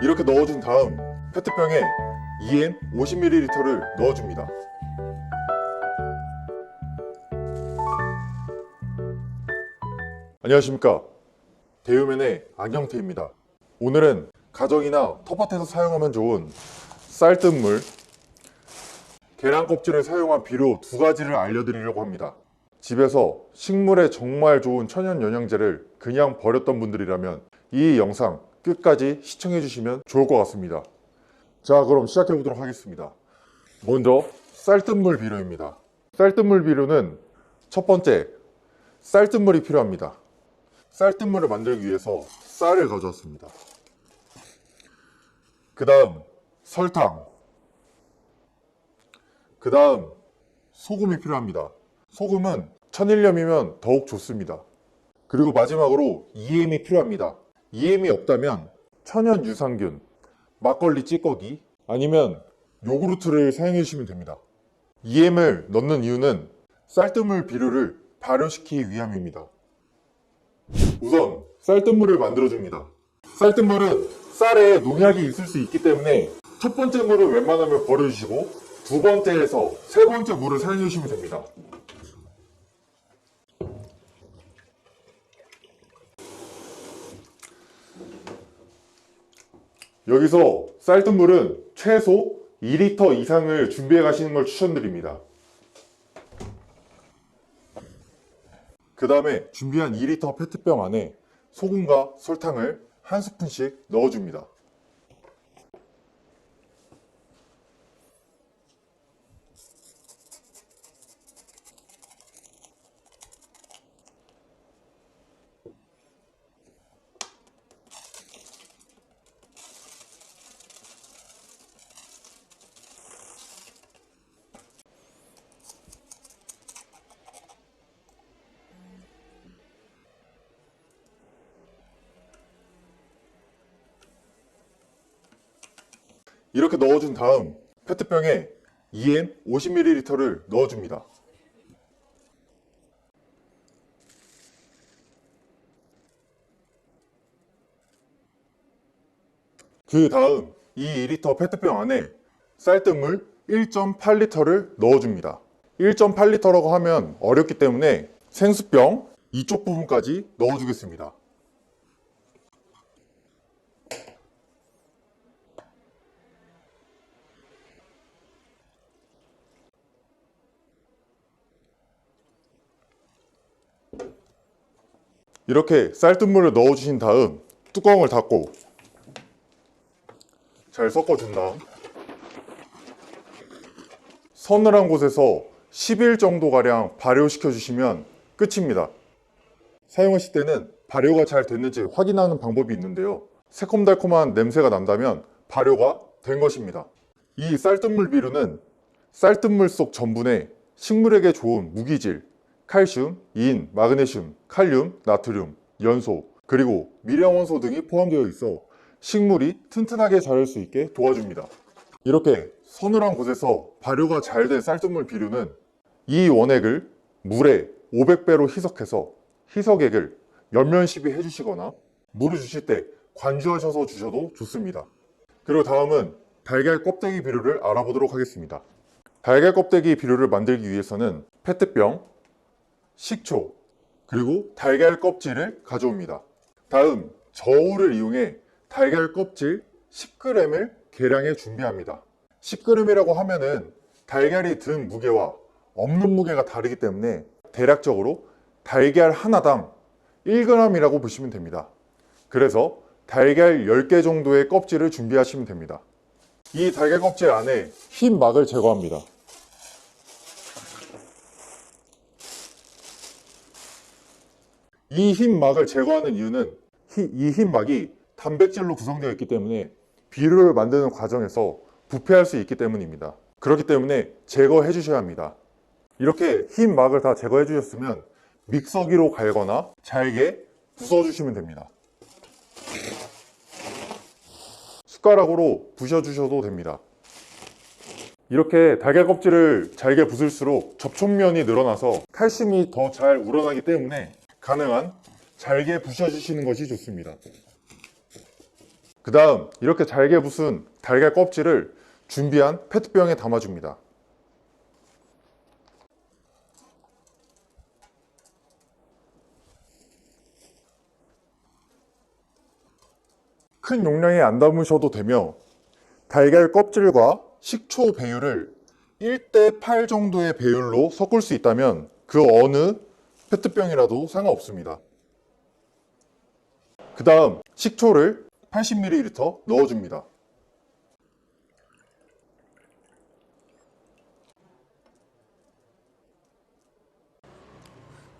이렇게 넣어준 다음 페트병에 EM 50ml를 넣어줍니다. 안녕하십니까. 대우면의 안경태입니다. 오늘은 가정이나 텃밭에서 사용하면 좋은 쌀뜨물, 계란 껍질을 사용한 비료 두 가지를 알려드리려고 합니다. 집에서 식물에 정말 좋은 천연 영양제를 그냥 버렸던 분들이라면 이 영상 끝까지 시청해 주시면 좋을 것 같습니다. 자, 그럼 시작해 보도록 하겠습니다. 먼저 쌀뜨물 비료입니다. 쌀뜨물 비료는 첫 번째 쌀뜨물이 필요합니다. 쌀뜨물을 만들기 위해서 쌀을 가져왔습니다. 그 다음 설탕, 그 다음 소금이 필요합니다. 소금은 천일염이면 더욱 좋습니다. 그리고 마지막으로 EM이 필요합니다. EM이 없다면 천연 유산균, 막걸리 찌꺼기 아니면 요구르트를 사용해 주시면 됩니다. EM을 넣는 이유는 쌀뜨물 비료를 발효시키기 위함입니다. 우선 쌀뜨물을 만들어줍니다. 쌀뜨물은 쌀에 농약이 있을 수 있기 때문에 첫 번째 물을 웬만하면 버려주시고 두 번째에서 세 번째 물을 사용해 주시면 됩니다. 여기서 쌀뜨물은 최소 2리터 이상을 준비해 가시는 걸 추천드립니다. 그 다음에 준비한 2리터 페트병 안에 소금과 설탕을 한 스푼씩 넣어줍니다. 이렇게 넣어준 다음 페트병에 EM 50ml를 넣어줍니다. 그 다음 이 2리터 페트병 안에 쌀뜨물 1.8리터를 넣어줍니다. 1.8리터라고 하면 어렵기 때문에 생수병 이쪽 부분까지 넣어주겠습니다. 이렇게 쌀뜨물을 넣어주신 다음 뚜껑을 닫고 잘 섞어준 다음 서늘한 곳에서 10일 정도가량 발효시켜 주시면 끝입니다. 사용하실 때는 발효가 잘 됐는지 확인하는 방법이 있는데요. 새콤달콤한 냄새가 난다면 발효가 된 것입니다. 이 쌀뜨물 비료는 쌀뜨물 속 전분에 식물에게 좋은 무기질, 칼슘, 인, 마그네슘, 칼륨, 나트륨, 연소, 그리고 미량원소 등이 포함되어 있어 식물이 튼튼하게 자랄 수 있게 도와줍니다. 이렇게 서늘한 곳에서 발효가 잘 된 쌀뜨물 비료는 이 원액을 물에 500배로 희석해서 희석액을 연면 시비 해주시거나 물을 주실 때 관주하셔서 주셔도 좋습니다. 그리고 다음은 달걀 껍데기 비료를 알아보도록 하겠습니다. 달걀 껍데기 비료를 만들기 위해서는 페트병, 식초, 그리고 달걀 껍질을 가져옵니다. 다음 저울을 이용해 달걀 껍질 10g을 계량해 준비합니다. 10g이라고 하면은 달걀이 든 무게와 없는 무게가 다르기 때문에 대략적으로 달걀 하나당 1g이라고 보시면 됩니다. 그래서 달걀 10개 정도의 껍질을 준비하시면 됩니다. 이 달걀 껍질 안에 흰 막을 제거합니다. 이 흰 막을 제거하는 이유는 이 흰 막이 단백질로 구성되어 있기 때문에 비료를 만드는 과정에서 부패할 수 있기 때문입니다. 그렇기 때문에 제거해 주셔야 합니다. 이렇게 흰 막을 다 제거해 주셨으면 믹서기로 갈거나 잘게 부숴 주시면 됩니다. 숟가락으로 부셔 주셔도 됩니다. 이렇게 달걀 껍질을 잘게 부술수록 접촉면이 늘어나서 칼슘이 더 잘 우러나기 때문에 가능한 잘게 부셔주시는 것이 좋습니다. 그 다음 이렇게 잘게 부순 달걀 껍질을 준비한 페트병에 담아줍니다. 큰 용량에 안 담으셔도 되며 달걀 껍질과 식초 배율을 1대 8 정도의 배율로 섞을 수 있다면 그 어느 페트병이라도 상관없습니다. 그 다음 식초를 80ml 넣어줍니다.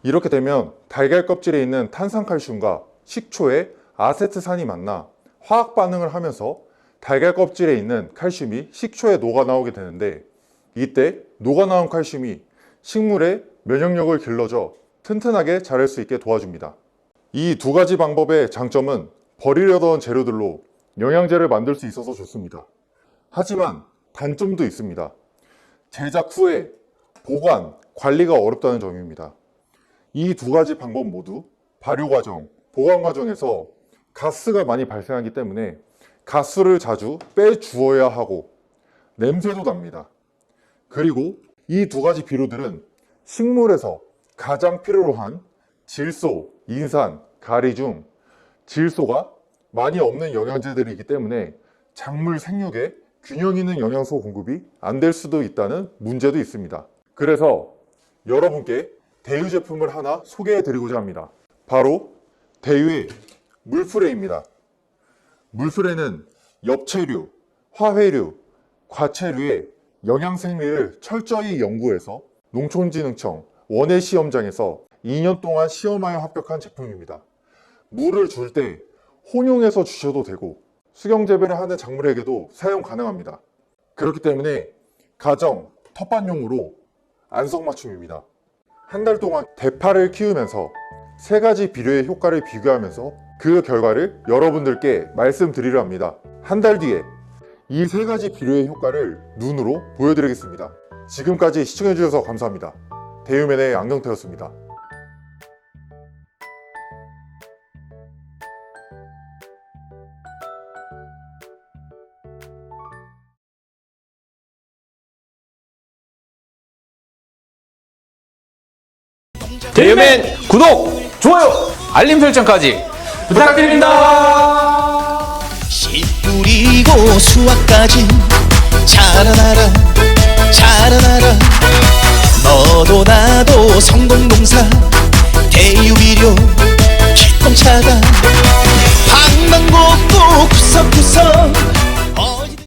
이렇게 되면 달걀 껍질에 있는 탄산칼슘과 식초의 아세트산이 만나 화학 반응을 하면서 달걀 껍질에 있는 칼슘이 식초에 녹아 나오게 되는데 이때 녹아 나온 칼슘이 식물의 면역력을 길러줘 튼튼하게 자랄 수 있게 도와줍니다. 이 두 가지 방법의 장점은 버리려던 재료들로 영양제를 만들 수 있어서 좋습니다. 하지만 단점도 있습니다. 제작 후에 보관, 관리가 어렵다는 점입니다. 이 두 가지 방법 모두 발효 과정, 보관 과정에서 가스가 많이 발생하기 때문에 가스를 자주 빼주어야 하고 냄새도 납니다. 그리고 이 두 가지 비료들은 식물에서 가장 필요로 한 질소, 인산, 가리 중 질소가 많이 없는 영양제들이기 때문에 작물 생육에 균형 있는 영양소 공급이 안 될 수도 있다는 문제도 있습니다. 그래서 여러분께 대유 제품을 하나 소개해 드리고자 합니다. 바로 대유의 물프레입니다. 물프레는 엽채류, 화훼류, 과채류의 영양 생리를 철저히 연구해서 농촌진흥청 원예 시험장에서 2년 동안 시험하여 합격한 제품입니다. 물을 줄 때 혼용해서 주셔도 되고 수경 재배를 하는 작물에게도 사용 가능합니다. 그렇기 때문에 가정 텃밭용으로 안성맞춤입니다. 한 달 동안 대파를 키우면서 세 가지 비료의 효과를 비교하면서 그 결과를 여러분들께 말씀드리려 합니다. 한 달 뒤에 이 세 가지 비료의 효과를 눈으로 보여드리겠습니다. 지금까지 시청해주셔서 감사합니다. 대유맨의 안경태였습니다. 대유맨 구독, 좋아요, 알림 설정까지 부탁드립니다. 씨 뿌리고 수확까지 자라나라 자라나라 너도 나도 성공농사 대유비료 기똥차다 방방곡곡 구석구석